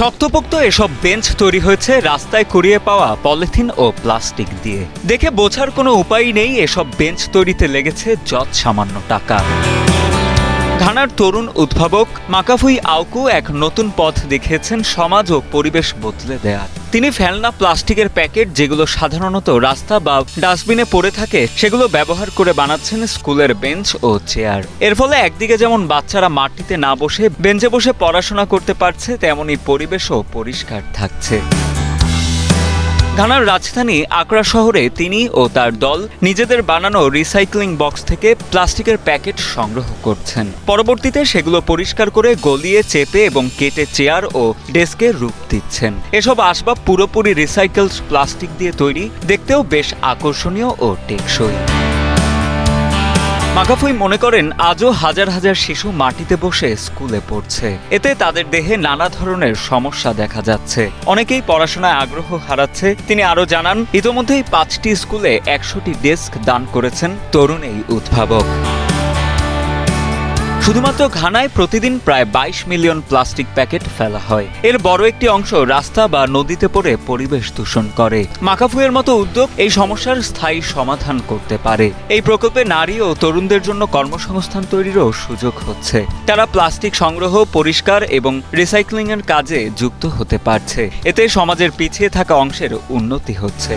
শক্তপোক্ত এসব বেঞ্চ তৈরি হয়েছে রাস্তায় কুড়িয়ে পাওয়া পলিথিন ও প্লাস্টিক দিয়ে। দেখে বোঝার কোনো উপায় নেই এসব বেঞ্চ তৈরিতে লেগেছে যৎ সামান্য টাকা। ঘানার তরুণ উদ্ভাবক মাকাফুই আউকু এক নতুন পথ দেখিয়েছেন সমাজ ও পরিবেশ বদলে দেয়ার। তিনি ফেলনা প্লাস্টিকের প্যাকেট যেগুলো সাধারণত রাস্তা বা ডাস্টবিনে পড়ে থাকে, সেগুলো ব্যবহার করে বানাচ্ছেন স্কুলের বেঞ্চ ও চেয়ার। এর ফলে একদিকে যেমন বাচ্চারা মাটিতে না বসে, বেঞ্চে বসে পড়াশোনা করতে পারছে তেমনই পরিবেশও পরিষ্কার থাকছে। ঘানার রাজধানী আকরা শহরে তিনি ও তার দল নিজেদের বানানো রিসাইক্লিং বক্স থেকে প্লাস্টিকের প্যাকেট সংগ্রহ করছেন। পরবর্তীতে সেগুলো পরিষ্কার করে গলিয়ে চেপে এবং কেটে চেয়ার ও ডেস্কে রূপ দিচ্ছেন। এসব আসবাব পুরোপুরি রিসাইকেলড প্লাস্টিক দিয়ে তৈরি, দেখতেও বেশ আকর্ষণীয় ও টেকসই। মাকাফুই মনে করেন আজও হাজার হাজার শিশু মাটিতে বসে স্কুলে পড়ছে। এতে তাদের দেহে নানা ধরনের সমস্যা দেখা যাচ্ছে। অনেকেই পড়াশোনায় আগ্রহ হারাচ্ছে। তিনি আরও জানান, ইতোমধ্যেই পাঁচটি স্কুলে একশোটি ডেস্ক দান করেছেন তরুণ এই উদ্ভাবক। শুধুমাত্র ঘানায় প্রতিদিন প্রায় বাইশ মিলিয়ন প্লাস্টিক প্যাকেট ফেলা হয়। এর বড় একটি অংশ রাস্তা বা নদীতে পড়ে পরিবেশ দূষণ করে। মাকাফুয়ের মতো উদ্যোগ এই সমস্যার স্থায়ী সমাধান করতে পারে। এই প্রকল্পে নারী ও তরুণদের জন্য কর্মসংস্থান তৈরিরও সুযোগ হচ্ছে। তারা প্লাস্টিক সংগ্রহ, পরিষ্কার এবং রিসাইক্লিং এর কাজে যুক্ত হতে পারছে। এতে সমাজের পিছিয়ে থাকা অংশের উন্নতি হচ্ছে।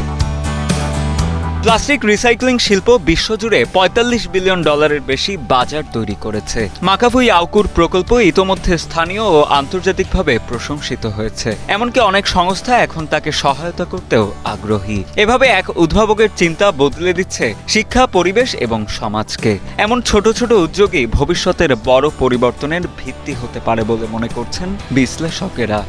প্লাস্টিক রিসাইক্লিং শিল্প বিশ্বজুড়ে পঁয়তাল্লিশ বিলিয়ন ডলারের বেশি বাজার তৈরি করেছে। মাকাভুই আউকুর প্রকল্প ইতোমধ্যে স্থানীয় ও আন্তর্জাতিকভাবে প্রশংসিত হয়েছে। এমনকি অনেক সংস্থা এখন তাকে সহায়তা করতেও আগ্রহী। এভাবে এক উদ্ভাবকের চিন্তা বদলে দিচ্ছে শিক্ষা, পরিবেশ এবং সমাজকে। এমন ছোট ছোট উদ্যোগই ভবিষ্যতের বড় পরিবর্তনের ভিত্তি হতে পারে বলে মনে করছেন বিশ্লেষকেরা।